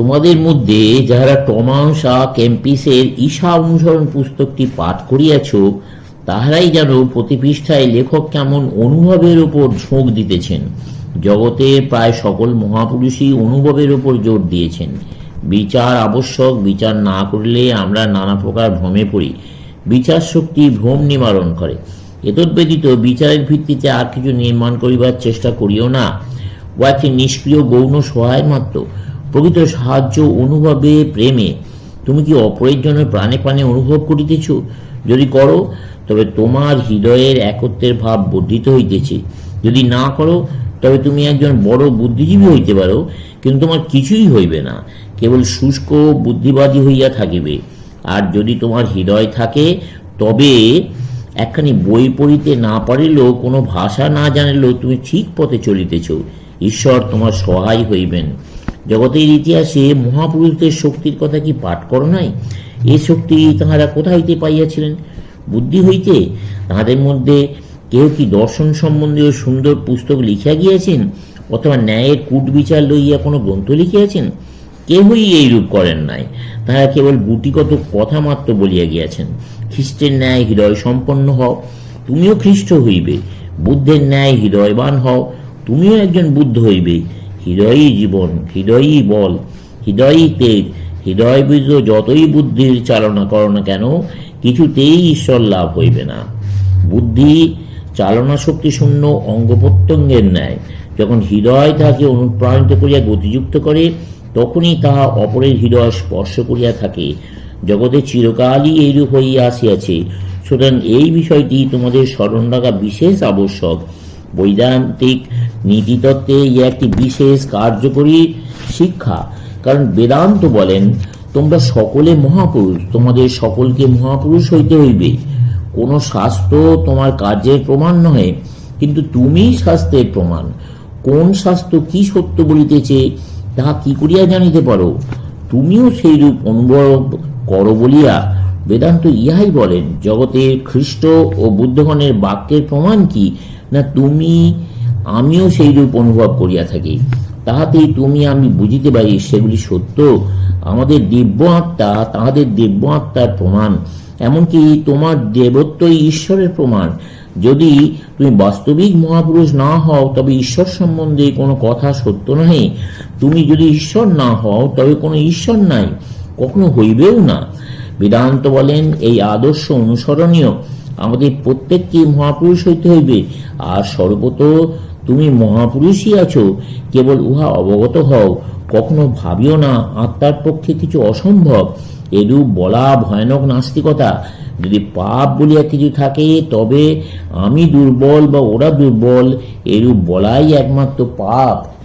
তোমাদের মধ্যে যাহারা টমাংসা ক্যাম্পিসের ঈশা অনুসরণ পুস্তকটি পাঠ করিয়াছ, তাহারাই যেন প্রতি পৃষ্ঠায় লেখক কেমন অনুভবের উপর ঝোঁক দিতেছেন। জগতে প্রায় সকল মহাপুরুষই অনুভবের উপর জোর দিয়েছেন। বিচার আবশ্যক, বিচার না করলে আমরা নানা প্রকার ভ্রমে পড়ি। বিচার শক্তি ভ্রম নিবারণ করে। এতদ ব্যতীত বিচারের ভিত্তিতে আর কিছু নির্মাণ করিবার চেষ্টা করিও না। ও একটি নিষ্ক্রিয় গৌণ সহায় মাত্র। প্রকৃত সাহায্য, অনুভবে, প্রেমে। তুমি কি অপরের জন্য প্রাণে প্রাণে অনুভব করিতেছ? যদি করো, তবে তোমার হৃদয়ের একত্রের ভাব বর্ধিত হইতেছে। যদি না করো, তবে তুমি একজন বড় বুদ্ধিজীবী হইতে পারো, কিন্তু তোমার কিছুই হইবে না। কেবল শুষ্ক বুদ্ধিবাদী হইয়া থাকিবে। আর যদি তোমার হৃদয় থাকে, তবে একখানি বই পড়িতে না পারিলেও, কোনো ভাষা না জানিলেও তুমি ঠিক পথে চলিতেছ। ঈশ্বর তোমার সহায় হইবেন। জগতের ইতিহাসে মহাপুরুষদের শক্তির কথা কি পাঠ করো নাই? এ শক্তি তাহারা কোথা হইতে পাইয়াছিলেন? বুদ্ধি হইতে তাহাদের মধ্যে কেউ কি দর্শন সম্বন্ধীয় সুন্দর পুস্তক লিখিয়া গিয়াছেন? অথবা ন্যায়ের কূট বিচার লইয়া কোনো গ্রন্থ লিখিয়াছেন? কেহই এইরূপ করেন নাই? তাহারা কেবল গুটিগত কথা মাত্র বলিয়া গিয়াছেন। খ্রিস্টের ন্যায় হৃদয় সম্পন্ন হও, তুমিও খ্রিস্ট হইবে। বুদ্ধের ন্যায় হৃদয়বান হও, তুমিও একজন বুদ্ধ হইবে। হৃদয়ই জীবন, হৃদয়ই বল, হৃদয়ই তেজ, হৃদয় বীজ যতই বুদ্ধির চালনা করো না কেন, কিছুতেই ঈশ্বর লাভ হইবে না। বুদ্ধি চালনা শক্তি শূন্য, অঙ্গ প্রত্যঙ্গের ন্যায়। যখন হৃদয় তাহাকে অনুপ্রাণিত করিয়া গতিযুক্ত করে, তখনই তাহা অপরের হৃদয় স্পর্শ করিয়া থাকে। জগতে চিরকালই এইরূপ হইয়া আসিয়াছে। সুতরাং এই বিষয়টি তোমাদের স্মরণ রাখা বিশেষ আবশ্যক। বৈদান্তিক নীতিতত্ত্বে ইহা একটি বিশেষ কার্যকরী শিক্ষা। কারণ বেদান্ত বলেন, তোমরা সকলে মহাপুরুষ, তোমাদের সকলকে মহাপুরুষ হইতে হইবে। কোনো শাস্ত্র তোমার কাজের প্রমাণ নহে, কিন্তু তুমি শাস্ত্রের প্রমাণ। কোন শাস্ত্র কি সত্য বলিতেছে, তাহা কি করিয়া জানিতে পারো? তুমিও সেইরূপ অনুভব করো বলিয়া বেদান্ত ইহাই বলেন, জগতের খ্রিস্ট ও বুদ্ধগণের বাক্যের প্রমাণ কি? না তুমি আমিও সেই রূপ অনুভব করিয়া থাকি। তাহাতেই তুমি আমি বুঝিতে পারি সেগুলি সত্য। আমাদের দিব্য আত্মা তাহাদের দিব্য আত্মার প্রমাণ। এমনকি তোমার দেবত্বই ঈশ্বরের প্রমাণ। যদি তুমি বাস্তবিক মহাপুরুষ না হও, তবে ঈশ্বর সম্বন্ধে কোনো কথা সত্য নহে। তুমি যদি ঈশ্বর না হও, তবে কোনো ঈশ্বর নাই। কখনো হইবেও না। বেদান্ত বলেন, এই আদর্শ অনুসরণীয়। আমাদের প্রত্যেককে মহাপুরুষ হইতে হইবে। আর সর্বত তুমি মহাপুরুষই আছো, কেবল উহা অবগত হও। কখনো ভাবিও না আত্মার পক্ষে কিছু অসম্ভব। এরূপ বলা ভয়ানক নাস্তিকতা। যদি পাপ বলিয়া কিছু থাকে, তবে আমি দুর্বল বা ওরা দুর্বল, এরূপ বলাই একমাত্র পাপ।